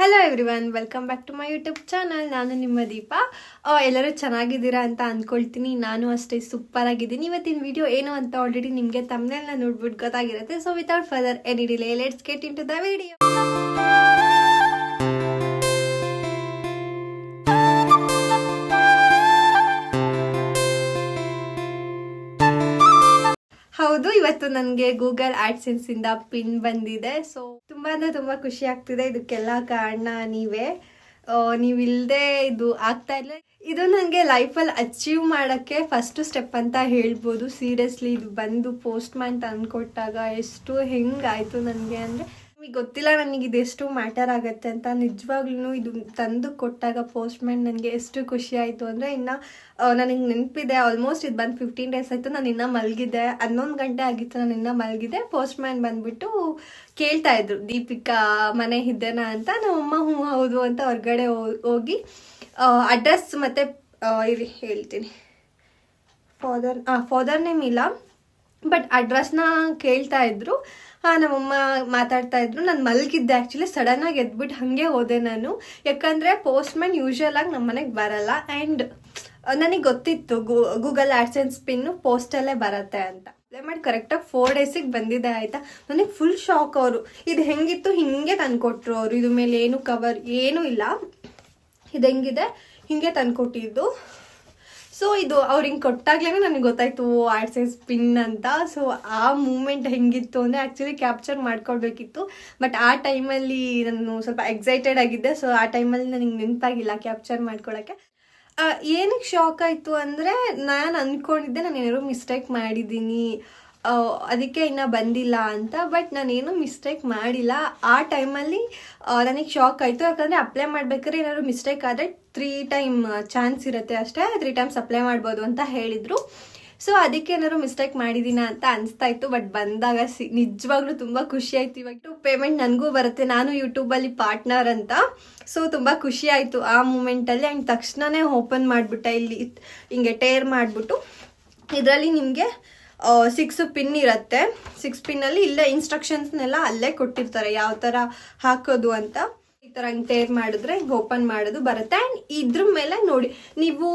Hello everyone welcome back to my YouTube channel ನಾನು ನಿಮ್ಮ ದೀಪ. ಎಲ್ಲರೂ ಚೆನ್ನಾಗಿದ್ದೀರಾ ಅಂತ ಅಂದ್ಕೊಳ್ತೀನಿ ನಾನು ಅಷ್ಟೇ ಸೂಪರ್ ಆಗಿದ್ದೀನಿ. ಇವತ್ತಿನ ವಿಡಿಯೋ ಏನು ಅಂತ ಆಲ್ರೆಡಿ ನಿಮಗೆ ತಮ್ಮನೆಲ್ಲ ನೋಡ್ಬಿಟ್ಟು ಗೊತ್ತಾಗಿರುತ್ತೆ. So without further any delay let's get into the video ಹೌದು, ಇವತ್ತು ನನಗೆ ಗೂಗಲ್ ಆಡ್ಸೆನ್ಸ್ ಇಂದ ಪಿನ್ ಬಂದಿದೆ. ಸೊ ತುಂಬಾ ತುಂಬಾ ಖುಷಿ ಆಗ್ತಿದೆ ಇದಕ್ಕೆಲ್ಲ ಕಾರಣ ನೀವೇ. ನೀವಿಲ್ಲದೆ ಇದು ಆಗ್ತಾ ಇಲ್ಲ ಇದು ನನಗೆ ಲೈಫಲ್ಲಿ ಅಚೀವ್ ಮಾಡೋಕ್ಕೆ ಫಸ್ಟ್ ಸ್ಟೆಪ್ ಅಂತ ಹೇಳ್ಬೋದು. ಸೀರಿಯಸ್ಲಿ ಇದು ಬಂದು ಪೋಸ್ಟ್ ತಂದು ಕೊಟ್ಟಾಗ ಎಷ್ಟು ಹೆಂಗಾಯಿತು ನನಗೆ ಅಂದರೆ ನಿಮಗೆ ಗೊತ್ತಿಲ್ಲ ನನಗೆ ಇದೆಷ್ಟು ಮ್ಯಾಟರ್ ಆಗುತ್ತೆ ಅಂತ. ನಿಜವಾಗ್ಲೂ ಇದು ತಂದು ಕೊಟ್ಟಾಗ ಪೋಸ್ಟ್ ಮ್ಯಾನ್ ನನಗೆ ಎಷ್ಟು ಖುಷಿ ಆಯಿತು ಅಂದರೆ ಇನ್ನು ನನಗೆ ನೆನಪಿದೆ ಆಲ್ಮೋಸ್ಟ್ ಇದು ಬಂದು ಫಿಫ್ಟೀನ್ ಡೇಸ್ ಆಯಿತು, ನಾನು ಇನ್ನೂ ಮಲಗಿದೆ ಹನ್ನೊಂದು ಗಂಟೆ ಆಗಿತ್ತು, ನಾನು ಇನ್ನೂ ಮಲಗಿದೆ ಪೋಸ್ಟ್ ಮ್ಯಾನ್ ಬಂದುಬಿಟ್ಟು ಕೇಳ್ತಾ ಇದ್ರು, ದೀಪಿಕಾ ಮನೆ ಇದ್ದೇನಾ ಅಂತ. ನಮ್ಮಮ್ಮ ಹ್ಞೂ, ಹೌದು ಅಂತ ಹೊರಗಡೆ ಹೋಗಿ ಅಡ್ರೆಸ್ ಮತ್ತು ಇರಿ, ಹೇಳ್ತೀನಿ. ಫಾದರ್ ಫಾದರ್ ನೇಮ್ ಇಲ್ಲ. ಬಟ್ ಅಡ್ರೆಸ್ನ ಕೇಳ್ತಾ ಇದ್ರು. ನಮ್ಮಮ್ಮ ಮಾತಾಡ್ತಾ ಇದ್ರು. ನಾನು ಮಲಗಿದ್ದೆ ಆ್ಯಕ್ಚುಲಿ ಸಡನ್ನಾಗಿ ಎದ್ಬಿಟ್ಟು ಹಾಗೆ ಹೋದೆ ನಾನು. ಯಾಕಂದರೆ ಪೋಸ್ಟ್ಮ್ಯಾನ್ ಯೂಶುವಲ್ ಆಗಿ ನಮ್ಮ ಮನೆಗೆ ಬರಲ್ಲ. ಆ್ಯಂಡ್ ನನಗೆ ಗೊತ್ತಿತ್ತು ಗೂಗಲ್ ಆಡ್ಸೆನ್ಸ್ ಪಿನ್ನು ಪೋಸ್ಟಲ್ಲೇ ಬರತ್ತೆ ಅಂತ. ಅಪ್ಲೈ ಮಾಡಿ ಕರೆಕ್ಟಾಗಿ ಫೋರ್ ಡೇಸಿಗೆ ಬಂದಿದೆ ಆಯಿತಾ? ನನಗೆ ಫುಲ್ ಶಾಕ್ ಅವರು. ಇದು ಹೆಂಗಿತ್ತು? ಹಿಂಗೆ ತಂದುಕೊಟ್ರು ಅವರು. ಇದ್ರ ಮೇಲೆ ಏನು ಕವರ್ ಏನೂ ಇಲ್ಲ. ಇದು ಹೆಂಗಿದೆ? ಹಿಂಗೆ ತಂದ್ಕೊಟ್ಟಿದ್ದು. ಸೊ ಇದು ಅವ್ರು ಹಿಂಗೆ ಕೊಟ್ಟಾಗ್ಲೇ ನನಗೆ ಗೊತ್ತಾಯ್ತು ಆಡ್ಸೆನ್ಸ್ ಪಿನ್ ಅಂತ. ಸೊ ಆ ಮೂಮೆಂಟ್ ಹೆಂಗಿತ್ತು ಅಂದರೆ ಆ್ಯಕ್ಚುಲಿ ಕ್ಯಾಪ್ಚರ್ ಮಾಡ್ಕೊಳ್ಬೇಕಿತ್ತು. ಬಟ್ ಆ ಟೈಮಲ್ಲಿ ನಾನು ಸ್ವಲ್ಪ ಎಕ್ಸೈಟೆಡ್ ಆಗಿದ್ದೆ. ಸೊ ಆ ಟೈಮಲ್ಲಿ ನನಗೆ ನೆನಪಾಗಿಲ್ಲ ಕ್ಯಾಪ್ಚರ್ ಮಾಡ್ಕೊಳ್ಳೋಕ್ಕೆ ಏನಕ್ಕೆ ಶಾಕ್ ಆಯಿತು ಅಂದರೆ, ನಾನು ಅಂದ್ಕೊಂಡಿದ್ದೆ ನಾನು ಏನಾದ್ರು ಮಿಸ್ಟೇಕ್ ಮಾಡಿದ್ದೀನಿ. ಅದಕ್ಕೆ ಇನ್ನು ಬಂದಿಲ್ಲ ಅಂತ ಬಟ್ ನಾನೇನು ಮಿಸ್ಟೇಕ್ ಮಾಡಿಲ್ಲ. ಆ ಟೈಮಲ್ಲಿ ನನಗೆ ಶಾಕ್ ಆಯಿತು. ಯಾಕಂದರೆ ಅಪ್ಲೈ ಮಾಡ್ಬೇಕಾದ್ರೆ ಏನಾದ್ರು ಮಿಸ್ಟೇಕ್ ಆದರೆ ತ್ರೀ ಟೈಮ್ ಚಾನ್ಸ್ ಇರುತ್ತೆ ಅಷ್ಟೇ. ತ್ರೀ ಟೈಮ್ಸ್ ಅಪ್ಲೈ ಮಾಡ್ಬೋದು ಅಂತ ಹೇಳಿದರು. ಸೊ ಅದಕ್ಕೆ ಏನಾದ್ರು ಮಿಸ್ಟೇಕ್ ಮಾಡಿದ್ದೀನ ಅಂತ ಅನಿಸ್ತಾ ಇತ್ತು. ಬಟ್ ಬಂದಾಗ ಸಿ, ನಿಜವಾಗ್ಲೂ ತುಂಬ ಖುಷಿ ಆಯ್ತು. ಇವಾಗ ಪೇಮೆಂಟ್ ನನಗೂ ಬರುತ್ತೆ. ನಾನು ಯೂಟ್ಯೂಬಲ್ಲಿ ಪಾರ್ಟ್ನರ್ ಅಂತ. ಸೊ ತುಂಬ ಖುಷಿ ಆಯಿತು. ಆ ಮೂಮೆಂಟಲ್ಲಿ ಆ್ಯಂಡ್ ತಕ್ಷಣನೇ ಓಪನ್ ಮಾಡಿಬಿಟ್ಟೆ. ಇಲ್ಲಿ, ಹಿಂಗೆ ಟೇರ್ ಮಾಡಿಬಿಟ್ಟು. ಇದರಲ್ಲಿ ನಿಮಗೆ ಸಿಕ್ಸ್ ಪಿನ್ ಇರುತ್ತೆ. ಸಿಕ್ಸ್ ಪಿನ್ನಲ್ಲಿ ಇಲ್ಲೇ ಇನ್ಸ್ಟ್ರಕ್ಷನ್ಸ್ನೆಲ್ಲ ಅಲ್ಲೇ ಕೊಟ್ಟಿರ್ತಾರೆ ಯಾವ ಥರ ಹಾಕೋದು ಅಂತ. ಈ ಥರ ಹಿಂಗೆ ಟೇರ್ ಮಾಡಿದ್ರೆ ಹಿಂಗೆ ಓಪನ್ ಮಾಡೋದು ಬರುತ್ತೆ. ಆ್ಯಂಡ್ ಇದ್ರ ಮೇಲೆ ನೋಡಿ, ನೀವು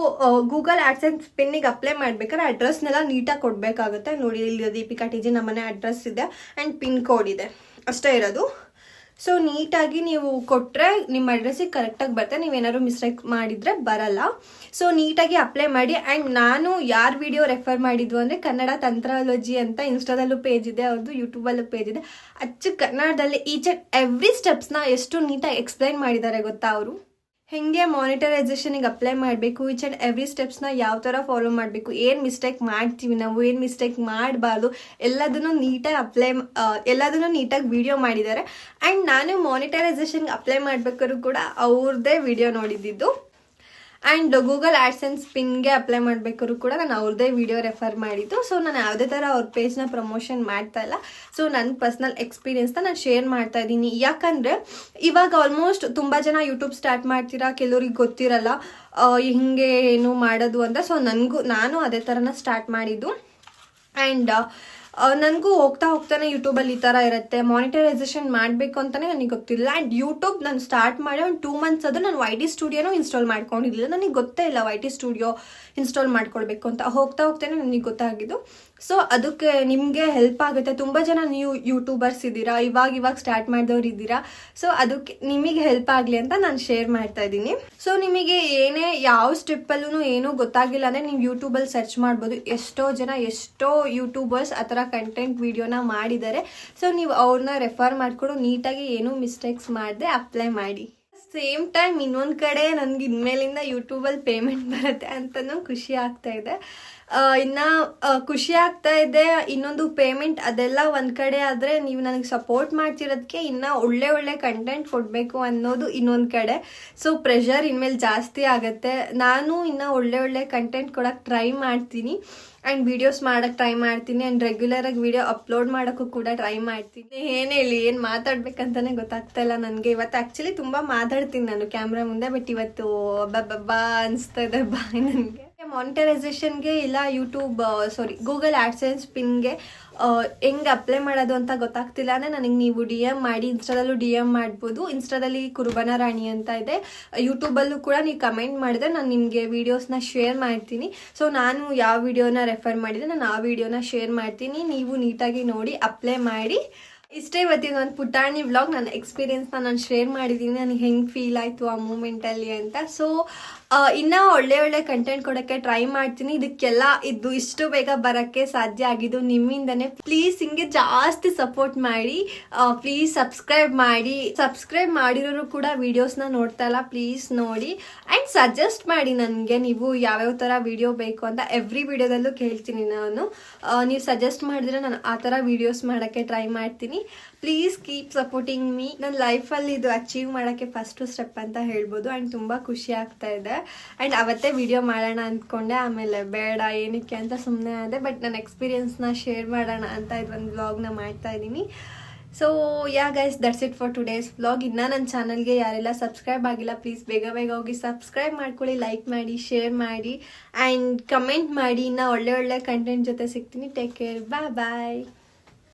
ಗೂಗಲ್ ಆಡ್ಸೆನ್ಸ್ ಪಿನ್ನಿಗೆ ಅಪ್ಲೈ ಮಾಡ್ಬೇಕಾದ್ರೆ ಅಡ್ರೆಸ್ನೆಲ್ಲ ನೀಟಾಗಿ ಕೊಡಬೇಕಾಗುತ್ತೆ. ನೋಡಿ, ಇಲ್ಲಿ ದೀಪಿಕಾ ಟಿ ಜಿ ನಮ್ಮನೆ ಅಡ್ರೆಸ್ ಇದೆ. ಆ್ಯಂಡ್ ಪಿನ್ ಕೋಡ್ ಇದೆ. ಅಷ್ಟೇ ಇರೋದು. ಸೊ ನೀಟಾಗಿ ನೀವು ಕೊಟ್ಟರೆ ನಿಮ್ಮ ಅಡ್ರೆಸ್ಸಿಗೆ ಕರೆಕ್ಟಾಗಿ ಬರುತ್ತೆ. ನೀವೇನಾದ್ರು ಮಿಸ್ಟೇಕ್ ಮಾಡಿದರೆ ಬರಲ್ಲ. ಸೊ ನೀಟಾಗಿ ಅಪ್ಲೈ ಮಾಡಿ ಆ್ಯಂಡ್ ನಾನು ಯಾರು ವಿಡಿಯೋ ರೆಫರ್ ಮಾಡಿದ್ವು ಅಂದರೆ ಕನ್ನಡ ತಂತ್ರಾಲಜಿ ಅಂತ ಇನ್ಸ್ಟಾದಲ್ಲೂ ಪೇಜ್ ಇದೆ ಅವ್ರದ್ದು ಯೂಟ್ಯೂಬಲ್ಲೂ ಪೇಜ್ ಇದೆ. ಅಚ್ಚು ಕನ್ನಡದಲ್ಲಿ ಈಚ್ ಆ್ಯಂಡ್ ಎವ್ರಿ ಸ್ಟೆಪ್ಸ್ನ ಎಷ್ಟು ನೀಟಾಗಿ ಎಕ್ಸ್ಪ್ಲೈನ್ ಮಾಡಿದ್ದಾರೆ ಗೊತ್ತಾ ಅವರು? ಹೆಂಗೆ ಮಾನಿಟರೈಸೇಷನಿಗೆ ಅಪ್ಲೈ ಮಾಡಬೇಕು ಈಚ್ ಆ್ಯಂಡ್ ಎವ್ರಿ ಸ್ಟೆಪ್ಸ್ನ ಯಾವ ಥರ ಫಾಲೋ ಮಾಡಬೇಕು, ಏನು ಮಿಸ್ಟೇಕ್ ಮಾಡ್ತೀವಿ ನಾವು, ಏನು ಮಿಸ್ಟೇಕ್ ಮಾಡಬಾರ್ದು, ಎಲ್ಲದನ್ನು ನೀಟಾಗಿ ಅಪ್ಲೈ ಎಲ್ಲದನ್ನು ನೀಟಾಗಿ ವಿಡಿಯೋ ಮಾಡಿದ್ದಾರೆ. ಆ್ಯಂಡ್ ನಾನು ಮಾನಿಟರೈಸೇಷನ್ಗೆ ಅಪ್ಲೈ ಮಾಡಬೇಕಾದ್ರೂ ಕೂಡ ಅವ್ರದ್ದೇ ವಿಡಿಯೋ ನೋಡಿದ್ದಿದ್ದು ಆ್ಯಂಡ್ ಗೂಗಲ್ ಆಡ್ಸೆನ್ಸ್ ಪಿನ್ಗೆ ಅಪ್ಲೈ ಮಾಡಬೇಕಾದ್ರು ಕೂಡ ನಾನು ಅವ್ರದ್ದೇ ವಿಡಿಯೋ ರೆಫರ್ ಮಾಡಿದ್ದು. ಸೊ ನಾನು ಯಾವುದೇ ಥರ ಅವ್ರ ಪೇಜ್ನ ಪ್ರಮೋಷನ್ ಮಾಡ್ತಾ ಇಲ್ಲ. ಸೊ ನನ್ನ ಪರ್ಸ್ನಲ್ ಎಕ್ಸ್ಪೀರಿಯನ್ಸ್ನ ನಾನು ಶೇರ್ ಮಾಡ್ತಾ ಇದ್ದೀನಿ. ಯಾಕಂದರೆ, ಇವಾಗ ಆಲ್ಮೋಸ್ಟ್ ತುಂಬ ಜನ ಯೂಟ್ಯೂಬ್ ಸ್ಟಾರ್ಟ್ ಮಾಡ್ತೀರಾ? ಕೆಲವ್ರಿಗೆ ಗೊತ್ತಿರಲ್ಲ. ಹಿಂಗೆ ಏನು ಮಾಡೋದು ಅಂತ. ಸೊ ನನಗೂ, ನಾನು ಅದೇ ಥರನ ಸ್ಟಾರ್ಟ್ ಮಾಡಿದ್ದು. ಆ್ಯಂಡ್ ನನಗೂ ಹೋಗ್ತಾ ಹೋಗ್ತಾನೆ ಯೂಟ್ಯೂಬಲ್ಲಿ ಈ ಥರ ಇರುತ್ತೆ. ಮಾನಿಟರೈಸೇಷನ್ ಮಾಡಬೇಕು ಅಂತಲೇ ನನಗೆ ಗೊತ್ತಿಲ್ಲ. ಆ್ಯಂಡ್ ಯೂಟ್ಯೂಬ್ ನಾನು ಸ್ಟಾರ್ಟ್ ಮಾಡಿ ಒಂದು ಟೂ ಮಂತ್ಸ್ ಅದು ನಾನು ವೈ ಟಿ ಸ್ಟುಡಿಯೋನೂ ಇನ್ಸ್ಟಾಲ್ ಮಾಡ್ಕೊಂಡಿರಲಿಲ್ಲ. ನನಗೆ ಗೊತ್ತೇ ಇಲ್ಲ ವೈ ಟಿ ಸ್ಟುಡಿಯೋ ಇನ್ಸ್ಟಾಲ್ ಮಾಡ್ಕೊಳ್ಬೇಕು ಅಂತ. ಹೋಗ್ತಾ ಹೋಗ್ತಾನೆ ನನಗೆ ಗೊತ್ತಾಗಿದ್ದು. ಸೊ ಅದಕ್ಕೆ ನಿಮಗೆ ಹೆಲ್ಪ್ ಆಗುತ್ತೆ. ತುಂಬ ಜನ ನೀವು ಯೂಟ್ಯೂಬರ್ಸ್ ಇದ್ದೀರಾ, ಇವಾಗ ಇವಾಗ ಸ್ಟಾರ್ಟ್ ಮಾಡಿದವ್ರು ಇದ್ದೀರಾ. ಸೊ ಅದಕ್ಕೆ ನಿಮಗೆ ಹೆಲ್ಪ್ ಆಗಲಿ ಅಂತ ನಾನು ಶೇರ್ ಮಾಡ್ತಾ ಇದ್ದೀನಿ. ಸೊ ನಿಮಗೆ ಏನೇ, ಯಾವ ಸ್ಟೆಪ್ಪಲ್ಲೂ ಏನೂ ಗೊತ್ತಾಗಿಲ್ಲ ಅಂದರೆ ನೀವು ಯೂಟ್ಯೂಬಲ್ಲಿ ಸರ್ಚ್ ಮಾಡ್ಬೋದು. ಎಷ್ಟೋ ಜನ, ಎಷ್ಟೋ ಯೂಟ್ಯೂಬರ್ಸ್ ಆ ಥರ ಕಂಟೆಂಟ್ ವಿಡಿಯೋನ ಮಾಡಿದ್ದಾರೆ ಸೊ ನೀವು ಅವ್ರನ್ನ ರೆಫರ್ ಮಾಡಿಕೊಂಡು. ನೀಟಾಗಿ ಏನೂ ಮಿಸ್ಟೇಕ್ಸ್ ಮಾಡದೆ ಅಪ್ಲೈ ಮಾಡಿ. ಸೇಮ್ ಟೈಮ್ ಇನ್ನೊಂದು ಕಡೆ ನನಗೆ ಇನ್ಮೇಲಿಂದ ಯೂಟ್ಯೂಬಲ್ಲಿ ಪೇಮೆಂಟ್ ಬರುತ್ತೆ ಅಂತಲೂ ಖುಷಿ ಆಗ್ತಾ ಇದೆ. ಇನ್ನ ಖುಷಿ ಆಗ್ತಾ ಇದೆ, ಇನ್ನೊಂದು ಪೇಮೆಂಟ್ ಅದೆಲ್ಲ ಒಂದು ಕಡೆ ಆದರೆ ನೀವು ನನಗೆ ಸಪೋರ್ಟ್ ಮಾಡ್ತಿರೋದಕ್ಕೆ ಇನ್ನ ಒಳ್ಳೆ ಒಳ್ಳೆ ಕಂಟೆಂಟ್ ಕೊಡಬೇಕು ಅನ್ನೋದು ಇನ್ನೊಂದು ಕಡೆ. ಸೊ ಪ್ರೆಷರ್ ಇನ್ಮೇಲೆ ಜಾಸ್ತಿ ಆಗುತ್ತೆ. ನಾನು ಇನ್ನ ಒಳ್ಳೆ ಒಳ್ಳೆ ಕಂಟೆಂಟ್ ಕೊಡೋಕ್ಕೆ ಟ್ರೈ ಮಾಡ್ತೀನಿ. ಆ್ಯಂಡ್ ವೀಡಿಯೋಸ್ ಮಾಡೋಕ್ಕೆ ಟ್ರೈ ಮಾಡ್ತೀನಿ. ಆ್ಯಂಡ್ ರೆಗ್ಯುಲರಾಗಿ ವಿಡಿಯೋ ಅಪ್ಲೋಡ್ ಮಾಡೋಕ್ಕೂ ಕೂಡ ಟ್ರೈ ಮಾಡ್ತೀನಿ. ಏನು ಹೇಳಿ, ಏನು ಮಾತಾಡ್ಬೇಕಂತಾನೆ ಗೊತ್ತಾಗ್ತಾ ಇಲ್ಲ ನನಗೆ. ಇವತ್ತು ಆ್ಯಕ್ಚುಲಿ ತುಂಬ ಮಾತಾಡ್ತೀನಿ ನಾನು ಕ್ಯಾಮ್ರಾ ಮುಂದೆ ಬಟ್ ಇವತ್ತು ಬಾ ಅನಿಸ್ತಾ ಇದೆ ಬಾಯ್ ನನಗೆ. ಮಾನಿಟರೈಸೇಷನ್ಗೆ ಇಲ್ಲ ಯೂಟ್ಯೂಬ್ ಸಾರಿ ಗೂಗಲ್ ಆ್ಯಡ್ಸೆನ್ಸ್ ಪಿನ್ಗೆ ಹೆಂಗೆ ಅಪ್ಲೈ ಮಾಡೋದು ಅಂತ ಗೊತ್ತಾಗ್ತಿಲ್ಲ ಅಂದರೆ ನನಗೆ ನೀವು ಡಿ ಎಂ ಮಾಡಿ ಇನ್ಸ್ಟಾದಲ್ಲೂ ಡಿ ಎಂ ಮಾಡ್ಬೋದು. ಇನ್ಸ್ಟಾದಲ್ಲಿ ಕುರುಬನ ರಾಣಿ ಅಂತ ಇದೆ. ಯೂಟ್ಯೂಬಲ್ಲೂ ಕೂಡ ನೀವು ಕಮೆಂಟ್ ಮಾಡಿದ್ರೆ ನಾನು ನಿಮಗೆ ವೀಡಿಯೋಸ್ನ ಶೇರ್ ಮಾಡ್ತೀನಿ. ಸೊ ನಾನು ಯಾವ ವಿಡಿಯೋನ ರೆಫರ್ ಮಾಡಿದೆ ನಾನು ಆ ವಿಡಿಯೋನ ಶೇರ್ ಮಾಡ್ತೀನಿ. ನೀವು ನೀಟಾಗಿ ನೋಡಿ ಅಪ್ಲೈ ಮಾಡಿ. ಇಷ್ಟೇ ಇವತ್ತಿನ ಒಂದು ಪುಟಾಣಿ ವ್ಲಾಗ್ ನನ್ನ ಎಕ್ಸ್ಪೀರಿಯೆನ್ಸ್ನ ನಾನು ಶೇರ್ ಮಾಡಿದ್ದೀನಿ. ನನಗೆ ಹೆಂಗೆ ಫೀಲ್ ಆಯಿತು ಆ ಮೂಮೆಂಟಲ್ಲಿ ಅಂತ. ಸೊ ಇನ್ನೂ ಒಳ್ಳೆ ಒಳ್ಳೆ ಕಂಟೆಂಟ್ ಕೊಡಕ್ಕೆ ಟ್ರೈ ಮಾಡ್ತೀನಿ. ಇದಕ್ಕೆಲ್ಲ ಇದು ಇಷ್ಟು ಬೇಗ ಬರೋಕ್ಕೆ ಸಾಧ್ಯ ಆಗಿದ್ದು ನಿಮ್ಮಿಂದನೇ. ಪ್ಲೀಸ್ ಹಿಂಗೆ ಜಾಸ್ತಿ ಸಪೋರ್ಟ್ ಮಾಡಿ. ಪ್ಲೀಸ್ ಸಬ್ಸ್ಕ್ರೈಬ್ ಮಾಡಿ. ಸಬ್ಸ್ಕ್ರೈಬ್ ಮಾಡಿರೋರು ಕೂಡ ವೀಡಿಯೋಸ್ನ ನೋಡ್ತಾ ಇಲ್ಲ. ಪ್ಲೀಸ್ ನೋಡಿ. ಆ್ಯಂಡ್ ಸಜೆಸ್ಟ್ ಮಾಡಿ ನನಗೆ ನೀವು ಯಾವ್ಯಾವ ಥರ ವಿಡಿಯೋ ಬೇಕು ಅಂತ. ಎವ್ರಿ ವಿಡಿಯೋದಲ್ಲೂ ಕೇಳ್ತೀನಿ ನಾನು. ನೀವು ಸಜೆಸ್ಟ್ ಮಾಡಿದ್ರೆ ನಾನು ಆ ಥರ ವಿಡಿಯೋಸ್ ಮಾಡೋಕ್ಕೆ ಟ್ರೈ ಮಾಡ್ತೀನಿ. ಪ್ಲೀಸ್ ಕೀಪ್ ಸಪೋರ್ಟಿಂಗ್ ಮೀ ನನ್ನ ಲೈಫಲ್ಲಿ ಇದು ಅಚೀವ್ ಮಾಡೋಕ್ಕೆ ಫಸ್ಟು ಸ್ಟೆಪ್ ಅಂತ ಹೇಳ್ಬೋದು. ಆ್ಯಂಡ್ ತುಂಬ ಖುಷಿ ಆಗ್ತಾ ಇದೆ. ಆ್ಯಂಡ್ ಅವತ್ತೇ ವಿಡಿಯೋ ಮಾಡೋಣ ಅಂದ್ಕೊಂಡೆ. ಆಮೇಲೆ ಬೇಡ, ಏನಕ್ಕೆ ಅಂತ ಸುಮ್ಮನೆ ಆದೆ. ಬಟ್ ನನ್ನ ಎಕ್ಸ್ಪೀರಿಯೆನ್ಸ್ನ ಶೇರ್ ಮಾಡೋಣ ಅಂತ ಇದೊಂದು ವ್ಲಾಗ್ನ ಮಾಡ್ತಾ ಇದ್ದೀನಿ so yeah guys that's it for today's vlog ಇನ್ನೂ ನನ್ನ ಚಾನಲ್ಗೆ ಯಾರೆಲ್ಲ ಸಬ್ಸ್ಕ್ರೈಬ್ ಆಗಿಲ್ಲ ಪ್ಲೀಸ್ ಬೇಗ ಬೇಗ ಹೋಗಿ ಸಬ್ಸ್ಕ್ರೈಬ್ ಮಾಡ್ಕೊಳ್ಳಿ ಲೈಕ್ ಮಾಡಿ ಶೇರ್ ಮಾಡಿ ಆ್ಯಂಡ್ ಕಮೆಂಟ್ ಮಾಡಿ. ಇನ್ನೂ ಒಳ್ಳೆ ಒಳ್ಳೆ ಕಂಟೆಂಟ್ ಜೊತೆ ಸಿಗ್ತೀನಿ. ಟೇಕ್ ಕೇರ್ ಬಾಯ್ ಬಾಯ್